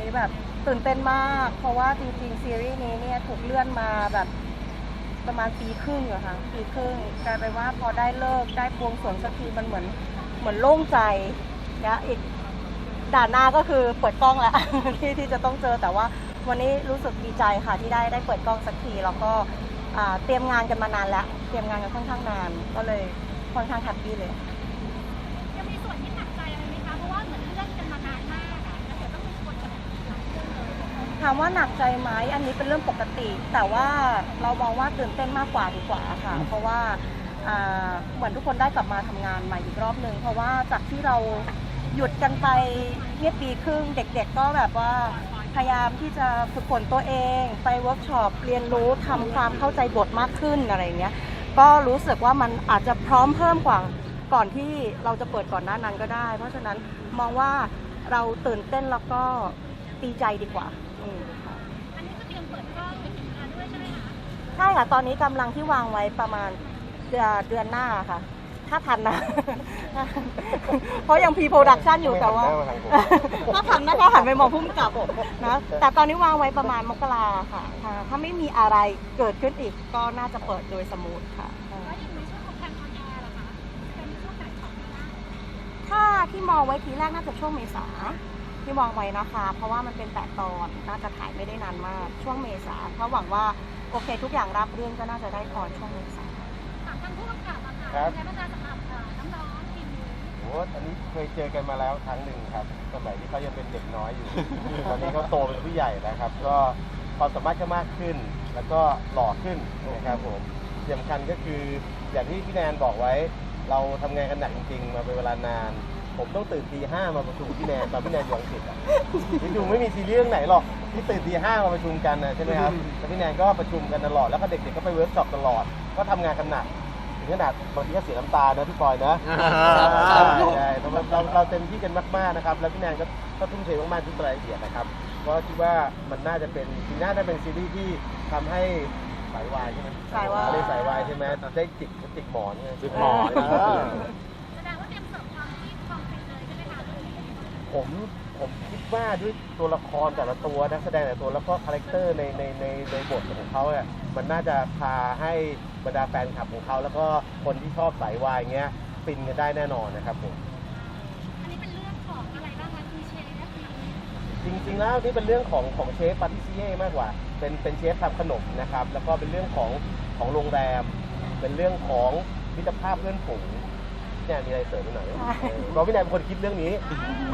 นี้แบบตื่นเต้นมาก เพราะว่าจริงๆซีรีส์นี้เนี่ยถูกเลื่อนมาแบบประมาณปีครึ่งอะค่ะปีครึ่งกลายเป็นว่าพอได้เลิกได้บวงสวงสักทีมันเหมือนเหมือนโล่งใจนะอีกด่านหน้าก็คือเปิดกล้องแล้วที่ที่จะต้องเจอแต่ว่าวันนี้รู้สึกดีใจค่ะที่ได้ได้เปิดกล้องสักทีแล้วก็เตรียมงานกันมานานแล้ว เตรียมงานกันค่อนข้างนาน ก็เลยค่อนข้างแฮปปี้เลย ถามว่าหนักใจไหมอันนี้เป็นเรื่องปกติ แต่ว่าเรามองว่าตื่นเต้นมากกว่าดีกว่าค่ะ เพราะว่าอ่าเหมือนทุกคนได้กลับมาทำงานใหม่อีกรอบหนึ่งเพราะว่าจากที่เราหยุดกันไปเนี่ยปีครึ่งเด็ก ๆ ก็แบบว่าพยายามที่จะฝึกฝนตัวเอง ไปเวิร์กช็อปเรียนรู้ทำความเข้าใจบทมากขึ้นอะไรอย่างเงี้ยก็รู้สึกว่ามันอาจจะพร้อมเพิ่มกว่าก่อนที่เราจะเปิดก่อนหน้านั้นก็ได้ เพราะฉะนั้นมองว่าเราตื่นเต้นแล้วก็ดีใจดีกว่า อืมค่ะอันนี้ก็เตรียมเปิดกล้องไปถึงงานด้วยใช่ไหมคะใช่ค่ะ ตอนนี้กำลังที่วางไว้ประมาณเดือนเดือนหน้าค่ะ ถ้าทันนะ เพราะยังพีโปรดักชันอยู่แต่ว่า ถ้าทันนะคะหันไปมองพุ่มกับนะ แต่ตอนนี้วางไว้ประมาณมกราค่ะค่ะ ถ้าไม่มีอะไรเกิดขึ้นอีกก็น่าจะเปิดโดยสมูทค่ะ แล้วอีกในช่วงของการออนแอร์ล่ะคะเป็นช่วงไหนของปีหน้าถ้าที่มองไว้ทีแรกน่าจะช่วงเมษา ที่มองไว้นะคะ เพราะว่ามันเป็นแปดตอนน่าจะถ่ายไม่ได้นานมากช่วงเมษาเพราะหวังว่าโอเคทุกอย่างรับเรื่องก็น่าจะได้ตอนช่วงเมษาถามทางผู้กำกับอะค่ะครับเป็นไงบ้างคะสำหรับเอ่อน้องๆทีมนี้โอ้อันนี้เคยเจอกันมาแล้วครั้งหนึ่งครับ สมัยที่เขายังเป็นเด็กน้อยอยู่ ตอนนี้เขาโตเป็นผู้ใหญ่แล้วครับ ก็ความสามารถก็มากขึ้น แล้วก็หล่อขึ้นนะครับผมที่สำคัญก็คืออย่างที่พี่แนนบอกไว้ เราทำงานกันหนักจริงๆ มาเป็นเวลานาน ผมต้องตื่นตีห้ามาประชุมกับพี่แนนตอนพี่แนนอยู่อังกฤษอะพี่ดูไม่มีซีรีส์เรื่องไหนหรอกที่ตื่นตีห้ามาประชุมกันนะใช่ไหมครับแล้วพี่แนนก็ประชุมกันตลอดแล้วก็เด็กๆก็ไปเวิร์กช็อปตลอด ก็ทำงานกันหนักถึงขนาดบางทีก็เสียน้ำตานะพี่ปอยนะใช่ใช่เราเราเราเต็มที่กันมากๆนะครับ แล้วพี่แนนก็ก็ทุ่มเทมากๆทุกรายละเอียดนะครับเพราะคิดว่ามันน่าจะเป็นปีหน้าน่าเป็นซีรีส์ที่ทำให้สายวายใช่ไหมสายวาย เรียกสายวายใช่ไหมได้จิกจิกหมอนไงจิกหมอน เออ ผมผมคิดว่าด้วยตัวละครแต่ละตัวนักแสดงแต่ละตัวแล้วก็คาแรคเตอร์ในในในในบทของเขาเนี่ยมันน่าจะพาให้บรรดาแฟนคลับของเขา แล้วก็คนที่ชอบสายวายเงี้ยฟินกันได้แน่นอนนะครับผมอันนี้เป็นเรื่องของอะไรบ้างคะมีเชฟมีจริง ๆ แล้วนี่เป็นเรื่องของของเชฟปาติซิเย่มากกว่า เป็นเป็นเชฟทำขนมนะครับ แล้วก็เป็นเรื่องของของโรงแรม เป็นเรื่องของมิตรภาพเพื่อนฝูงพี่ แนนมีอะไรเสริมไหมหน่อยใช่เออเพราะพี่แนนเป็นคนคิดเรื่องนี้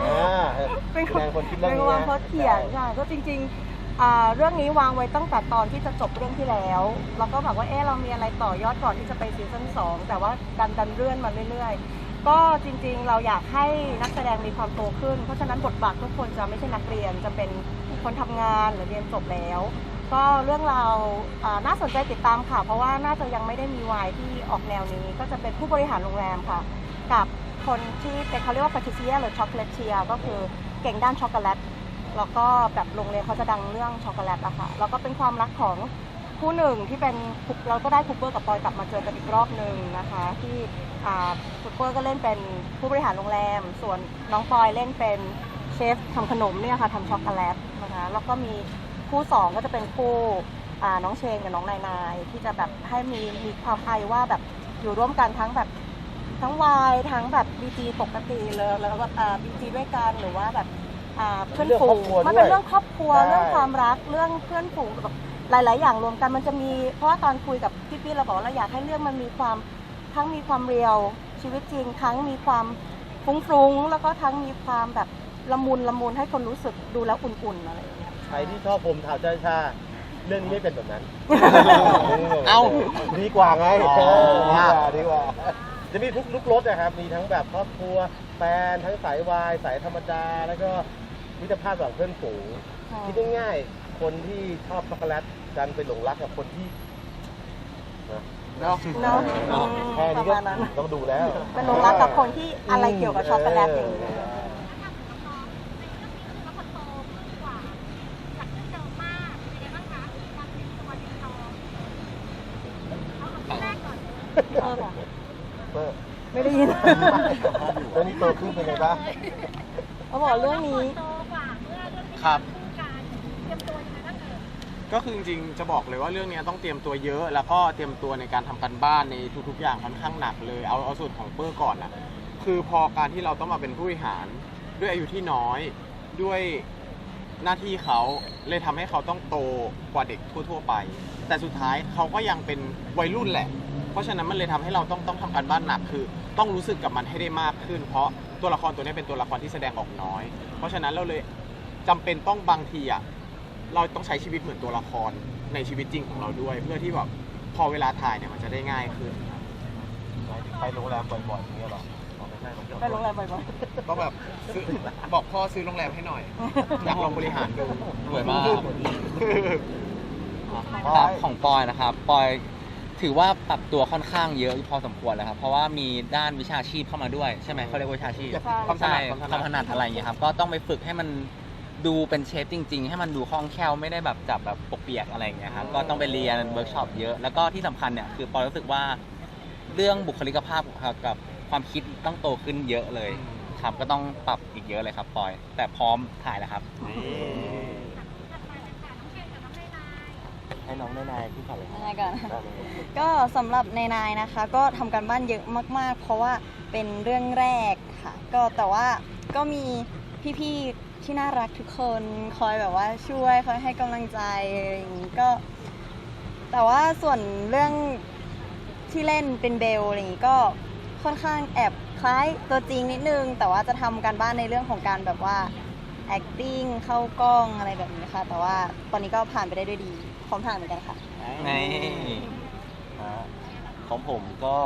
อ่าเป็นพี่แนนเป็นคนคิดเรื่องเป็นนี้วางนะโพสเขียนใช่ก็จริงๆอ่าเรื่องนี้วางไว้ตั้งแต่ตอนที่จะจบเรื่องที่แล้วเราก็แบบว่าเออเรามีอะไรต่อยอดก่อนที่จะไปซีซั่นสองแต่ว่าดันดันเลื่อนมาเรื่อยๆ ก็จริงๆ เราอยากให้นักแสดงมีความโตขึ้น เพราะฉะนั้นบทบาททุกคนจะไม่ใช่นักเรียนจะเป็นคนทำงานหรือเรียนจบแล้วก็เรื่องราวอ่าน่าสนใจติดตามค่ะ เพราะว่าน่าจะยังไม่ได้มีวายที่ออกแนวนี้ ก็จะเป็นผู้บริหารโรงแรมค่ะ กับคนที่เป็นเขาเรียกว่าปาติเซียหรือช็อกโกแลตเชียก็คือเก่งด้านช็อกโกแลตแล้วก็แบบโรงเรียนเขาจะดังเรื่องช็อกโกแลตอะค่ะแล้วก็เป็นความรักของผู้หนึ่งที่เป็นเราก็ได้คูเปอร์กับปอยกลับมาเจอกันอีกรอบหนึ่งนะคะ ที่คูเปอร์ก็เล่นเป็นผู้บริหารโรงแรม ส่วนน้องปอยเล่นเป็นเชฟทำขนมเนี่ยค่ะทำช็อกโกแลตนะคะแล้วก็มีคู่สองก็จะเป็นคู่น้องเชนกับน้องนายนายที่จะแบบให้มีมีความไอว่าแบบอยู่ร่วมกันทั้งแบบ ทั้งวายทั้งแบบบีจีปกติเลยแล้วก็บีจีด้วยกันหรือว่าแบบอ่าเพื่อนฝูงมันเป็นเรื่องครอบครัวเรื่องความรักเรื่องเพื่อนฝูงแบบหลาย ๆ อย่างรวมกันมันจะมี เพราะว่าตอนคุยกับพี่ๆเราบอกว่าเราอยากให้เรื่องมันมีความทั้งมีความเรียวชีวิตจริง ทั้งมีความฟุ้งๆแล้วก็ทั้งมีความแบบละมุนละมุนให้คนรู้สึกดูแล้วอุ่น ๆ อะไรอย่างเงี้ยใครที่ชอบผมทาวเจ้าชาเรื่องนี้ไม่เป็นแบบนั้น เอ้าดีกว่าไงอ๋อเออดีกว่าดีกว่า จะมีทุกลุกรสนะครับ มีทั้งแบบครอบครัวแฟนทั้งสายวาย สายธรรมดา แล้วก็มิตรภาพแบบเพื่อนฝูงคิดง่ายๆคนที่ชอบช็อกโกแลตกันไปหลงรักกับคนที่นะเนาะเนาะอืมแค่ปนี้ระก็มาณนั้นต้องดูแล้ว เป็นหลงรักกับคนที่อะไรเกี่ยวกับช็อกโกแลตอย่างเงี้ยถ้าทำน้องๆในเรื่องนี้คือว่าคนโตขึ้นกว่าจากเรื่องเดิมมากเป็นยังไงบ้างคะความเป็นตัวเป็นตองเอาคนแรกก่อน เออค่ะ เออไม่ได้ยินตอนนี้โตขึ้นเป็นไงบ้างโอเขาบอกเรื่องนี้ โตกว่าเมื่อเรื่องที่ครับคู่กันเตรียมตัวยังไงบ้างเอ่ยก็คือจริงๆ จะบอกเลยว่าเรื่องเนี้ยต้องเตรียมตัวเยอะ แล้วก็เตรียมตัวในการทำกันบ้านในทุกๆ อย่างค่อนข้างหนักเลย เอาเอาส่วนของเปอร์ก่อนอะคือพอการที่เราต้องมาเป็นผู้บริหาร ด้วยอายุที่น้อยด้วยหน้าที่เขาเลยทำให้เขาต้องโตกว่าเด็กทั่วๆไป แต่สุดท้ายเขาก็ยังเป็นวัยรุ่นแหละ เพราะฉะนั้นมันเลยทำให้เราต้องต้องทำการบ้านหนักคือ ต้องรู้สึกกับมันให้ได้มากขึ้น เพราะตัวละครตัวนี้เป็นตัวละครที่แสดงออกน้อย เพราะฉะนั้นเราเลยจำเป็นต้องบางทีอะเราต้องใช้ชีวิตเหมือนตัวละครในชีวิตจริงของเราด้วย เพื่อที่แบบพอเวลาถ่ายเนี่ยมันจะได้ง่ายขึ้นครับหมายถึงไปโรงแรมบ่อยๆอย่างเงี้ยเหรออ๋อไม่ใช่ไปโรงแรมบ่อยก็แบบซื้อบอกพ่อซื้อโรงแรมให้หน่อยอยากลองบริหารดู รวยมากอ๋อครับของปอยนะครับ ปอย ถือว่าปรับตัวค่อนข้างเยอะพอสมควรแล้วครับเพราะว่ามีด้านวิชาชีพเข้ามาด้วยใช่ไหมเขาเรียกว่าวิชาชีพความถใช่นัดความถนัดอะไรอย่างเงี้ยครับก็ต้องไปฝึกให้มันดูเป็นเชฟจริง ๆ ให้มันดูคล่องแคล่วไม่ได้แบบจับแบบปกเปียกอะไรอย่างเงี้ยครับก็ต้องไปเรียนเวิร์กช็อปเยอะแล้วก็ที่สำคัญเนี่ยคือปอยรู้สึกว่า เรื่องบุคลิกภาพกับความคิดต้องโตขึ้นเยอะเลยครับก็ต้องปรับอีกเยอะเลยครับปอย แต่พร้อมถ่ายแล้วครับ ถัดมาเลยค่ะ น้องเชนกับน้องนายนายให้น้องแม่นายพูดก่อนเลยยังไงก่อนได้เลยก็สำหรับในนายนะคะ ก็ทำการบ้านเยอะมาก ๆ เพราะว่าเป็นเรื่องแรกค่ะ ก็แต่ว่าก็มีพี่ๆที่น่ารักทุกคนคอยแบบว่าช่วยคอยให้กำลังใจอะไรอย่างนี้ก็ แต่ว่าส่วนเรื่องที่เล่นเป็นเบลอะไรอย่างนี้ก็ค่อนข้างแอบคล้ายตัวจริงนิดนึง แต่ว่าจะทำการบ้านในเรื่องของการแบบว่า acting เข้ากล้องอะไรแบบนี้ค่ะ แต่ว่าตอนนี้ก็ผ่านไปได้ด้วยดีพร้อมผ่านเหมือนกันค่ะ ในฮะของผมก็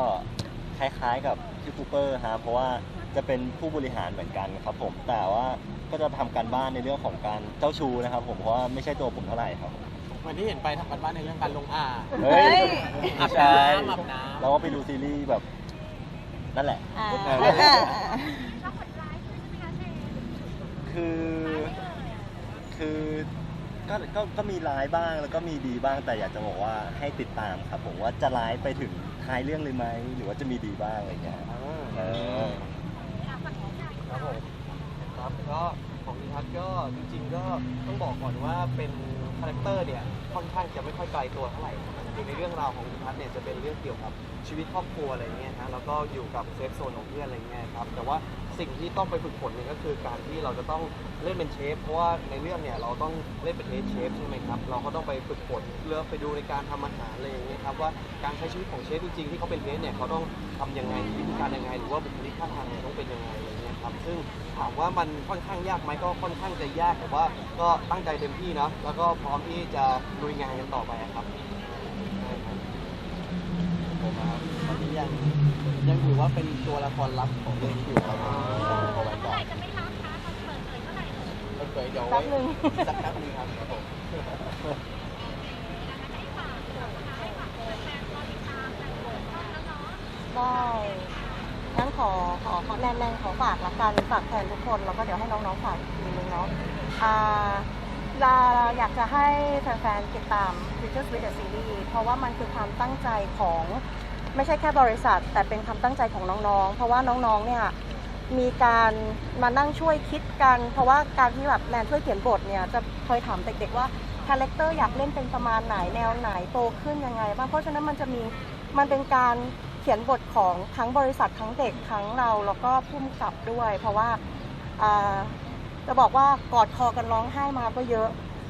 คล้ายๆกับพี่คูเปอร์ฮะเพราะว่าจะเป็นผู้บริหารเหมือนกันครับผมแต่ว่าก็จะทำการบ้านในเรื่องของการเจ้าชู้นะครับ ผมเพราะว่าไม่ใช่ตัวผมเท่าไหร่ครับ เหมือนที่เห็นไปทำกันบ้านในเรื่องการลงอ่างเฮ้ย อาบใช่น้ำอาบน้ำ เราก็ไปดูซีรีส์แบบ นั่นแหละ อ่าเออแล้วก็ คือร้ายไม่เอ่ยคือก็ก็ก็มีร้ายบ้างแล้วก็มีดีบ้างแต่อยากจะบอกว่าให้ติดตามครับผมว่าจะร้ายไปถึงท้ายเรื่องเลยไหมหรือว่าจะมีดีบ้างอะไรเงี้ยเอออะฝั่งน้องนายครับผมครับก็ของนิทัศน์ก็จริงๆก็ต้องบอกก่อนว่าเป็นคาแรคเตอร์เนี่ยค่อนข้างจะไม่ค่อยไกลตัวเท่าไหร่จริงๆในเรื่องราวของนิทัศน์เนี่ยจะเป็นเรื่องเกี่ยวกับชีวิตครอบครัวอะไรเงี้ยฮะแล้วก็อยู่กับเซฟโซนของเพื่อนอะไรเงี้ยครับแต่ว่า สิ่งที่ต้องไปฝึกฝนเนี่ยก็คือการที่เราจะต้องเล่นเป็นเชฟเพราะว่าในเรื่องเนี่ยเราต้องเล่นเป็นเฮดเชฟใช่ไหมครับเราก็ต้องไปฝึกฝนเลือกไปดูในการทำอาหารอะไรอย่างเงี้ยครับว่าการใช้ชีวิตของเชฟจริงๆที่เขาเป็นเฮดเนี่ยเขาต้องทำยังไงวิธีการยังไง หรือว่าบุคลิกท่าทางเนี่ยต้องเป็นยังไงอะไรเงี้ยครับซึ่งถามว่ามันค่อนข้างยากไหมก็ค่อนข้างจะยากแต่ว่าก็ตั้งใจเต็มที่เนาะแล้วก็พร้อมที่จะลุยงานกันต่อไปอะครับใช่ครับผมนะครับ ยังยังถือว่าเป็นตัวละครลับของเรื่องนี้อยู่ครับเอาไว้เมื่ก่ออไหนร่จะไม่รับคะตอนเปิดเผยเมื่อไหร่เอ่ยเปิดเผยเดี๋ยวแป๊บนึง สักแป๊บนึงครับครับผมให้ฝากนะคะให้ฝากแฟนๆรอติดตามกันช่องแล้วเนาะได้งั้นขอขอขอแนนๆขอฝากละกันฝากแทนทุกคนแล้วก็เดี๋ยวให้น้องๆฝากอีกทีนึงเนาะอ่าเราอยากจะให้แฟนๆติดตาม Future Switch the Series เพราะว่ามันคือความตั้งใจของ ไม่ใช่แค่บริษัท แต่เป็นความตั้งใจของน้องๆ เพราะว่าน้องๆ เนี่ยมีการมานั่งช่วยคิดกัน เพราะว่าการที่แบบแนนช่วยเขียนบทเนี่ยจะเคยถามเด็กๆว่าคาแรคเตอร์อยากเล่นเป็นประมาณไหนแนวไหนโตขึ้นยังไงบ้างเพราะฉะนั้นมันจะมีมันเป็นการเขียนบทของทั้งบริษัททั้งเด็กทั้งเราแล้วก็พุ่มกับด้วย เพราะว่าอ่าจะบอกว่ากอดคอกันร้องไห้มาก็เยอะ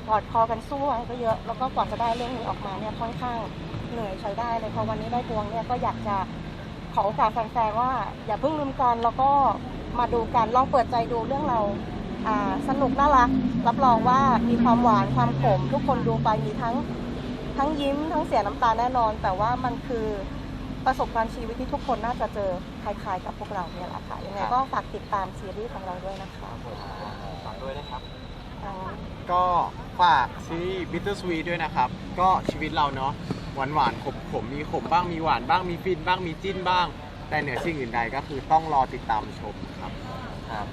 กอดคอกันสู้มาก็เยอะแล้วก็กว่าจะได้เรื่องนี้ออกมาเนี่ยค่อนข้าง เหนื่อยใช้ได้เลยพอวันนี้ได้พวงเนี่ยก็อยากจะขอโอกาสแฟนๆว่า อย่าเพิ่งลืมกันแล้วก็มาดูกันลองเปิดใจดูเรื่องเราอ่าสนุกน่ารัก รับรองว่ามีความหวานความขม ทุกคนดูไปมีทั้งทั้งยิ้มทั้งเสียน้ำตาแน่นอน แต่ว่ามันคือประสบการณ์ชีวิตที่ทุกคนน่าจะเจอคล้ายๆกับพวกเราเนี่ยแหละค่ะยังไงก็ฝากติดตามซีรีส์ของเราด้วยนะคะฝากด้วยนะครับอ่าก็ฝากซีรีส์ Bitter Sweet ด้วยนะครับ ก็ชีวิตเราเนาะ หวานหวานขมขมมีขมบ้างมีหวานบ้างมีฟินบ้างมีจิ้นบ้าง แต่เหนือสิ่งอื่นใดก็คือต้องรอติดตามชมครับครับ